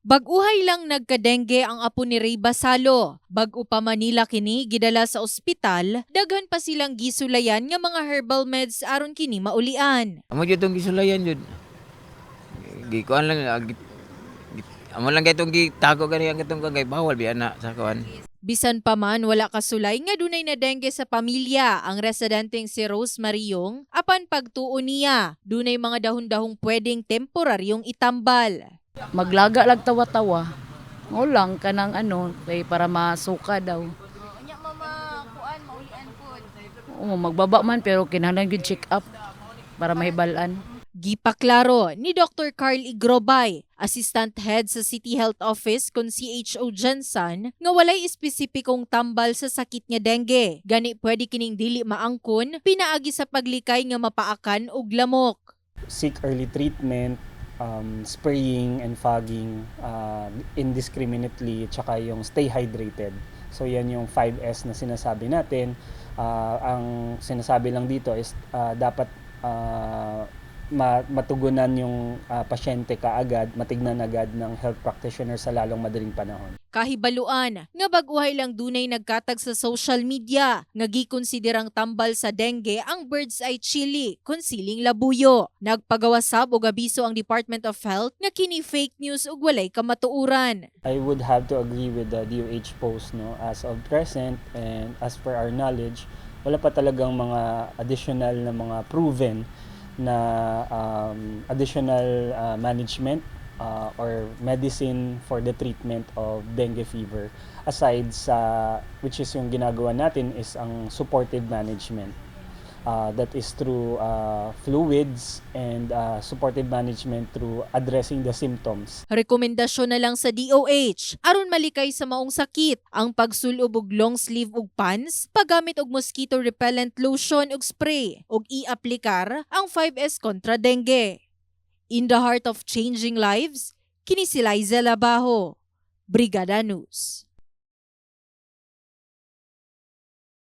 Baguhay lang nagkadengge ang apo ni Ray Basalo. Bago pa Manila kini gidala sa ospital, daghan pa silang gisulayan nga mga herbal meds aron kini maulian. Amo jud tong gisulayan jud. Gikuan lang ah, gi- gi- Amo lang kay tong gitago gani ang katong kay bawal bi ana sa kuan. Bisan pa man wala kasulay nga dunay na dengue sa pamilya ang residenteng si Rose Mariong apan pagtuo niya dunay mga dahon-dahong pwedeng temporaryong itambal. Maglaga lang tawa-tawa. Ngo lang kanang ano, kay para masuka daw. Nya mama kuan maulian pod. Oo, magbaba man pero kinahanglan gyud check up para mahibalan. Gipaklaro ni Dr. Carl Igrobay, Assistant Head sa City Health Office kung CHO Jensen, nga walay espesipikong tambal sa sakit nga dengue. Gani pwede kining dili maangkon, pinaagi sa paglikay nga mapaakan og lamok. seek early treatment, um, spraying and fogging uh, indiscriminately, tsaka yung stay hydrated. So yan yung 5S na sinasabi natin. Uh, ang sinasabi lang dito is uh, dapat uh, matugunan yung uh, pasyente kaagad, matignan agad ng health practitioner sa lalong madaling panahon. Kahibaluan nga baguhay lang dunay nagkatag sa social media nga gikonsiderang tambal sa dengue ang bird's eye chili kun siling labuyo. Nagpagawasab og abiso ang Department of Health nga kini fake news ug walay kamatuuran. I would have to agree with the DOH post no as of present and as per our knowledge wala pa talagang mga additional na mga proven na um, additional uh, management uh, or medicine for the treatment of dengue fever. Aside sa which is yung ginagawa natin is ang supportive management uh, that is through uh, fluids and uh, supportive management through addressing the symptoms Rekomendasyon na lang sa DOH aron malikay sa maong sakit ang pagsulob og long sleeve ug pants, paggamit og mosquito repellent lotion ug spray ug i-aplikar ang 5S kontra dengue. In the heart of changing lives, kini si Liza Labajo, Brigada News.